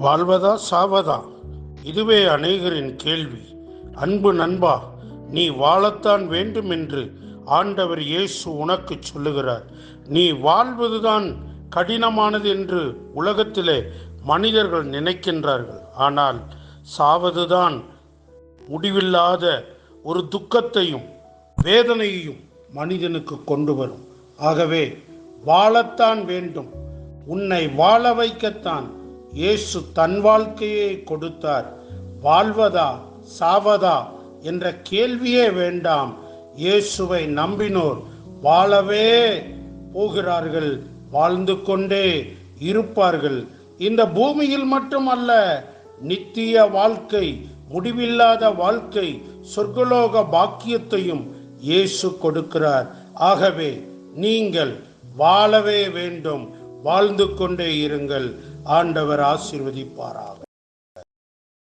வாழ்வதா சாவதா? இதுவே அநேகரின் கேள்வி. அன்பு நண்பா நீ வாழத்தான் வேண்டும் என்று ஆண்டவர் இயேசு உனக்கு சொல்லுகிறார். நீ வாழ்வதுதான் கடினமானது என்று உலகத்திலே மனிதர்கள் நினைக்கின்றார்கள். ஆனால் சாவதுதான் முடிவில்லாத ஒரு துக்கத்தையும் வேதனையையும் மனிதனுக்கு கொண்டு வரும். ஆகவே வாழத்தான் வேண்டும். உன்னை வாழ வைக்கத்தான் இயேசு தன் வாழ்க்கையை கொடுத்தார். வாழ்வதா சாவதா என்ற கேள்வியே வேண்டாம். இயேசுவை நம்பினோர் வாழவே போகிறார்கள். வாழ்ந்து கொண்டே இருப்பார்கள். இந்த பூமியில் மட்டுமல்ல நித்திய வாழ்க்கை முடிவில்லாத வாழ்க்கை சொர்க்கலோக பாக்கியத்தையும் இயேசு கொடுக்கிறார். ஆகவே நீங்கள் வாழவே வேண்டும். வாழ்ந்து கொண்டே இருங்கள். ஆண்டவர் ஆசீர்வதிப்பாராக.